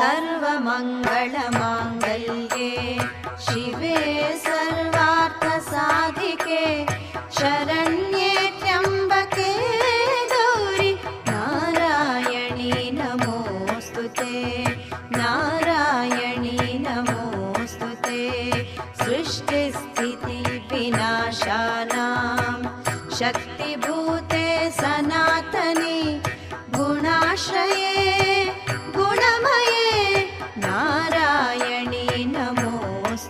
सर्वमङ्गलमाङ्गल्ये शिवे सर्वार्थसाधिके शरण्ये त्र्यम्बके गौरि नारायणी नमोऽस्तु ते नारायणी नमोऽस्तु ते। सृष्टिस्थितिविनाशानां शक्ति